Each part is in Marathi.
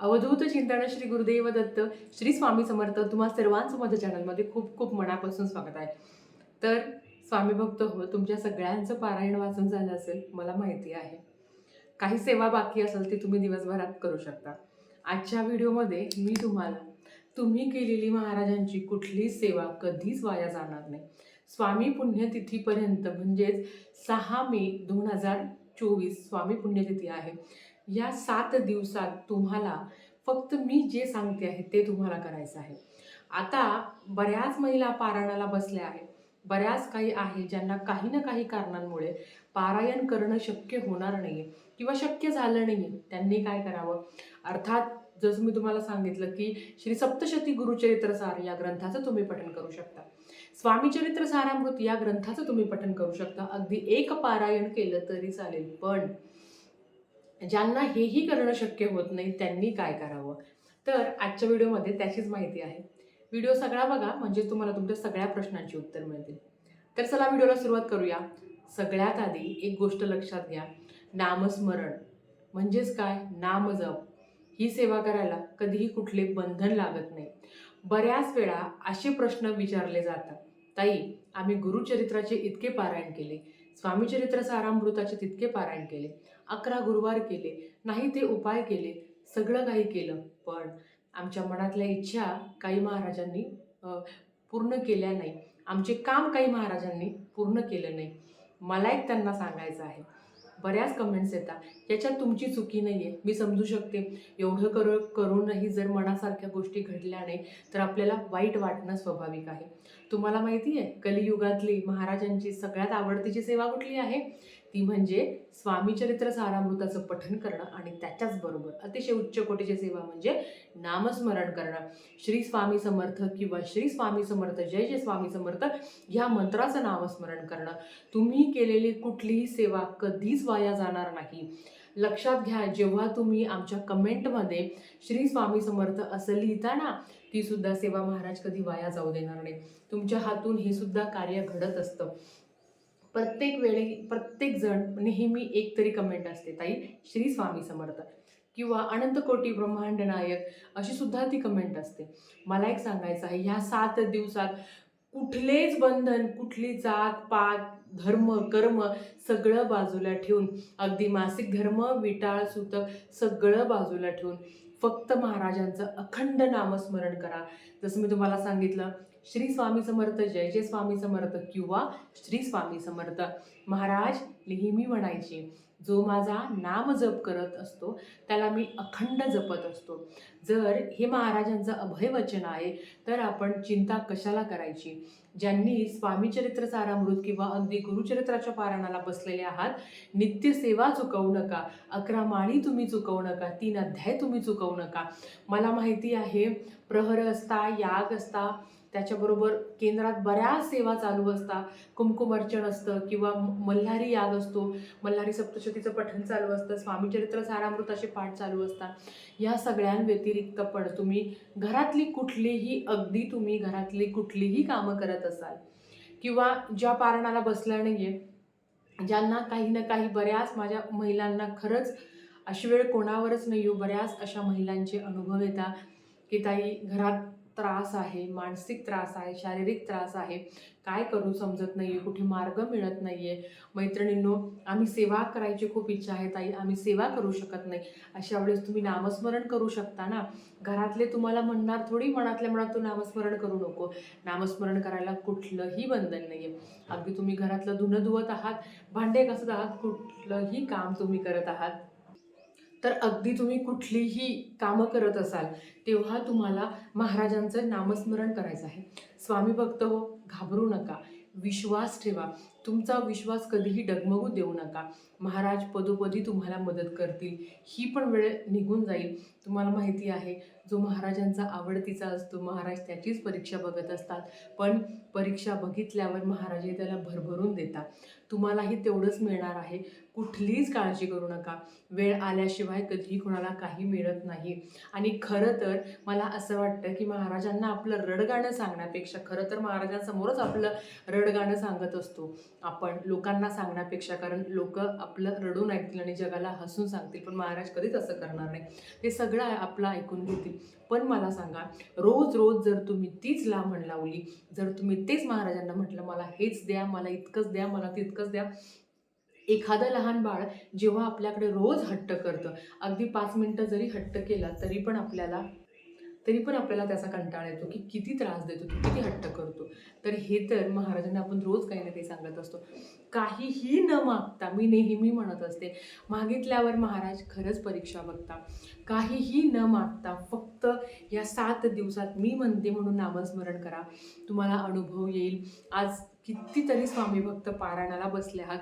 अवधूत चिंतन श्री गुरुदेव दत्त श्री स्वामी समर्थ तुम्हा सर्वांचं माझ्या चॅनलमध्ये खूप खूप मनापासून स्वागत आहे. तर स्वामी भक्त हो तुमच्या सगळ्यांचं पारायण वाचन झालं असेल मला माहिती आहे. काही सेवा बाकी असेल ती तुम्ही दिवसभरात करू शकता. आजच्या व्हिडिओमध्ये मी तुम्हाला तुम्ही केलेली महाराजांची कुठली सेवा कधीच वाया जाणार नाही. स्वामी पुण्यतिथीपर्यंत म्हणजेच सहा मे दोन हजार चोवीस स्वामी पुण्यतिथी आहे. या सात दिवसात तुम्हाला फक्त मी जे सांगते आहे ते तुम्हाला करायचं आहे. आता बऱ्याच महिला पारायणाला बसल्या आहेत. बऱ्याच काही आहे ज्यांना काही ना काही कारणांमुळे पारायण करणं शक्य होणार नाही आहे किंवा शक्य झालं नाही आहे त्यांनी काय करावं? अर्थात जसं मी तुम्हाला सांगितलं की श्री सप्तशती गुरुचरित्र सार या ग्रंथाचं तुम्ही पठन करू शकता. स्वामीचरित्र सारामृत या ग्रंथाचं तुम्ही पठन करू शकता. अगदी एक पारायण केलं तरी चालेल. पण ज्यांना हेही करणं शक्य होत नाही त्यांनी काय करावं? तर आजच्या व्हिडिओमध्ये त्याचीच माहिती आहे. व्हिडिओ सगळा बघा म्हणजे तुम्हाला तुमच्या सगळ्या प्रश्नांची उत्तर मिळतील. तर चला व्हिडिओला सुरुवात करूया. सगळ्यात आधी एक गोष्ट लक्षात घ्या. नामस्मरण. म्हणजेच काय? नामजप. ही सेवा करायला कधीही कुठले बंधन लागत नाही. बऱ्याच वेळा असे प्रश्न विचारले जातात. ताई आम्ही गुरुचरित्राचे इतके पारायण केले. स्वामीचरित्र सारामृताचे तितके पारायण केले. अकरा गुरुवार केले. नाही ते उपाय केले. सगळं काही केलं. पण आमच्या मनातल्या इच्छा काही महाराजांनी पूर्ण केल्या नाही. आमचे काम काही महाराजांनी पूर्ण केलं नाही. मला एक त्यांना सांगायचं आहे. बऱ्याच कमेंट्स येतात. याच्यात तुमची चुकी नाही आहे मी समजू शकते. एवढं कर करूनही जर मनासारख्या गोष्टी घडल्या नाही तर आपल्याला वाईट वाटणं स्वाभाविक आहे. तुम्हाला माहिती आहे कलियुगातली महाराजांची सगळ्यात आवडतीची सेवा कुठली आहे? ती म्हणजे स्वामीचरित्र सारामृताचं पठन करणं आणि त्याच्याच बरोबर अतिशय उच्च कोटीची सेवा म्हणजे नामस्मरण करणं. श्री स्वामी समर्थ किंवा श्री स्वामी समर्थ जय जय स्वामी समर्थ ह्या मंत्राचं नामस्मरण करणं. तुम्ही केलेली कुठलीही सेवा कधीच वाया जाणार नाही. लक्षात घ्या जेव्हा तुम्ही आमच्या कमेंटमध्ये श्री स्वामी समर्थ असं लिहिता ना ती सुद्धा सेवा महाराज कधी वाया जाऊ देणार नाही. तुमच्या हातून हे सुद्धा कार्य घडत असतं. प्रत्येक वेळी प्रत्येक जण नेहमी एक तरी कमेंट असते ताई श्री स्वामी समर्थ. किंवा अनंत कोटी ब्रह्मांड नायक अशी सुद्धा ती कमेंट असते. मला एक सांगायचं आहे ह्या सात दिवसात कुठलेच बंधन कुठली जात पात धर्म कर्म सगळं बाजूला ठेवून अगदी मासिक धर्म विटाळ सुतक सगळं बाजूला ठेवून फक्त महाराजांचं अखंड नामस्मरण करा. जसं मी तुम्हाला सांगितलं श्री स्वामी समर्थ जय जय स्वामी समर्थ किंवा श्री स्वामी समर्थ. महाराज नेहमी म्हणायचे जो माझा नाम जप करत असतो त्याला मी अखंड जपत असतो. जर हे महाराजांचं अभयवचन आहे तर आपण चिंता कशाला करायची? ज्यांनी स्वामीचरित्र सारामृत किंवा अगदी गुरुचरित्राच्या पारणाला बसलेले आहात नित्य सेवा चुकवू नका अकरा माळी तुम्ही चुकवू नका तीन अध्याय तुम्ही चुकवू नका. मला माहिती आहे प्रहर असता याग असता त्याच्याबरोबर केंद्रात बऱ्याच सेवा चालू असतात. कुमकुम अर्चन असतं किंवा म- मल्हारी याग असतो. मल्हारी सप्तशतीचं पठण चालू असतं. स्वामीचरित्र सारामृताचे पाठ चालू असतात. या सगळ्यांव्यतिरिक्त पण तुम्ही घरातली कुठलीही अगदी तुम्ही घरातली कुठलीही कामं करत असाल किंवा ज्या पारणाला बसल्या नाही आहे ज्यांना काही ना काही बऱ्याच माझ्या महिलांना खरंच अशी वेळ कोणावरच नाही हो बऱ्याच अशा महिलांचे अनुभव येतात की ताई घरात त्रास आहे मानसिक त्रास आहे शारीरिक त्रास आहे. काय करू समजत नाही आहे कुठे मार्ग मिळत नाही आहे मैत्रिणींनो आम्ही सेवा करायची खूप इच्छा आहे ताई. आम्ही सेवा करू शकत नाही. अशा वेळेस तुम्ही नामस्मरण करू शकता ना? घरातले तुम्हाला म्हणणार थोडी मनातल्या मनात तू नामस्मरण करू नको. नामस्मरण करायला कुठलंही बंधन नाही आहे अगदी तुम्ही घरातलं धुणं धुवत आहात भांडे कसत आहात कुठलंही काम तुम्ही करत आहात. तर अगदी तुम्ही कुठलीही कामं करत असाल तेव्हा तुम्हाला महाराजांचं नामस्मरण करायचं आहे. स्वामी भक्त हो घाबरू नका. विश्वास ठेवा. तुमचा विश्वास कधीही डगमगू देऊ नका. महाराज पदोपदी तुम्हाला मदत करतील. ही पण वेळ निघून जाईल. तुम्हाला माहिती आहे जो महाराजांचा आवडतीचा असतो महाराज त्याचीच परीक्षा बघत असतात. पण परीक्षा बघितल्यावर महाराजही त्याला भरभरून देतात. तुम्हालाही तेवढंच मिळणार आहे. कुठलीच काळजी करू नका. वेळ आल्याशिवाय कधीही कोणाला काही मिळत नाही. आणि खरं तर मला असं वाटतं की महाराजांना आपलं रडगाणं सांगण्यापेक्षा खरं तर महाराजांसमोरच आपलं रडगाणं सांगत असतो. आपण लोकांना सांगण्यापेक्षा कारण लोक आपलं रडून ऐकतील आणि जगाला हसून सांगतील. पण महाराज कधीच असं करणार नाही. ते सगळं आपलं ऐकून घेतील. पण मला सांगा रोज रोज जर तुम्ही तीच लांबण लावली जर तुम्ही तेच महाराजांना म्हटलं मला हेच द्या मला इतकंच द्या मला तितकंच द्या एखादं लहान बाळ जेव्हा आपल्याकडे रोज हट्ट करतं अगदी पाच मिनटं जरी हट्ट केला तरी पण आपल्याला तरी पण आपल्याला त्याचा कंटाळा येतो की किती त्रास देतो तो किती हट्ट करतो. तर हे तर महाराजांना आपण रोज काही ना काही सांगत असतो. काहीही न मागता मी नेहमी म्हणत असते मागितल्यावर महाराज खरंच परीक्षा बघता. काहीही न मागता फक्त या सात दिवसात मी म्हणते म्हणून नामस्मरण करा. तुम्हाला अनुभव येईल. आज कितीतरी स्वामी भक्त पारायणाला बसले आहात.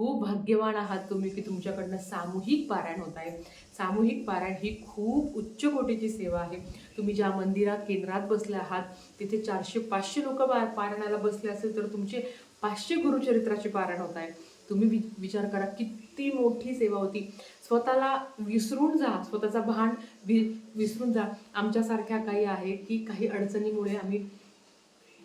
खूप भाग्यवान आहात तुम्ही की तुमच्याकडनं सामूहिक पारायण होत आहे. सामूहिक पारायण ही खूप उच्च कोटीची सेवा आहे. तुम्ही ज्या मंदिरात केंद्रात बसले आहात तिथे चारशे पाचशे लोक पारायणाला बसले असेल तर तुमचे पाचशे गुरुचरित्राचे पारायण होत आहे. तुम्ही वि विचार करा किती मोठी सेवा होती. स्वतःला विसरून जा स्वतःचा भान वि विसरून जा. आमच्यासारख्या काही आहे की काही अडचणीमुळे आम्ही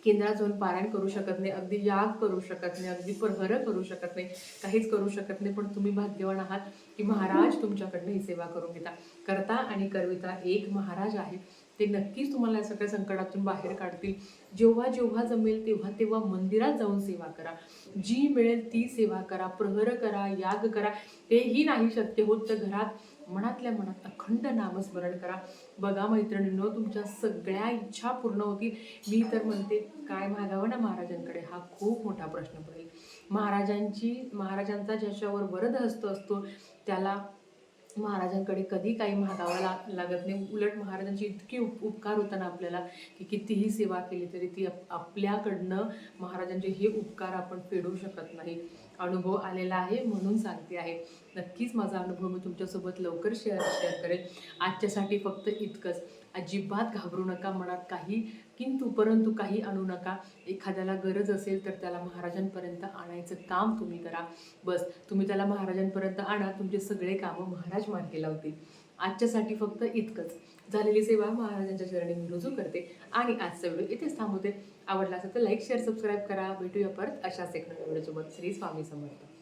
केंद्रात जाऊन पारायण करू शकत नाही अगदी याग करू शकत नाही अगदी प्रहर करू शकत नाही काहीच करू शकत नाही. पण तुम्ही भाग्यवान आहात की महाराज तुमच्याकडनं ही सेवा करून घेता. करता आणि करविता एक महाराज आहे ते नक्कीच तुम्हाला या सगळ्या संकटातून बाहेर काढतील. जेव्हा जेव्हा जमेल तेव्हा तेव्हा मंदिरात जाऊन सेवा करा. जी मिळेल ती सेवा करा. प्रहर करा याग करा. तेही नाही शक्य होत तर घरात मनातल्या मनात अखंड नामस्मरण करा. बघा मैत्रिणींनो तुमच्या सगळ्या इच्छा पूर्ण होतील. मी तर म्हणते काय मागावं ना महाराजांकडे? हा खूप मोठा प्रश्न पडेल. महाराजांची महाराजांचा ज्याच्यावर वरद हस्त असतो त्याला महाराजांकडे कधी काही मागावं ला लागत नाही. उलट महाराजांची इतकी उप उपकार होताना आपल्याला की कितीही सेवा केली तरी ती आप आपल्याकडनं महाराजांचे हे उपकार आपण फेडू शकत नाही. अनुभव आलेला आहे म्हणून सांगते आहे. नक्कीच माझा अनुभव मी तुमच्यासोबत लवकर शेअर शेअर करेन. आजच्यासाठी फक्त इतकंच. अजिबात घाबरू नका मनात काही किंतु परंतु काही आणू नका. एखाद्याला गरज असेल तर त्याला महाराजांपर्यंत आणायचं काम तुम्ही करा. बस तुम्ही त्याला महाराजांपर्यंत आणा. तुमचे सगळे कामं महाराज मार्गी लावतील. आजच्यासाठी फक्त इतकंच. झालेली सेवा महाराजांच्या चरणी मी रुजू करते आणि आजचा व्हिडिओ इथेच थांबवते. आवडला असेल तर लाईक शेअर सबस्क्राईब करा. भेटूया परत अशाच एक नवीन व्हिडिओसोबत. श्री स्वामी समर्थ.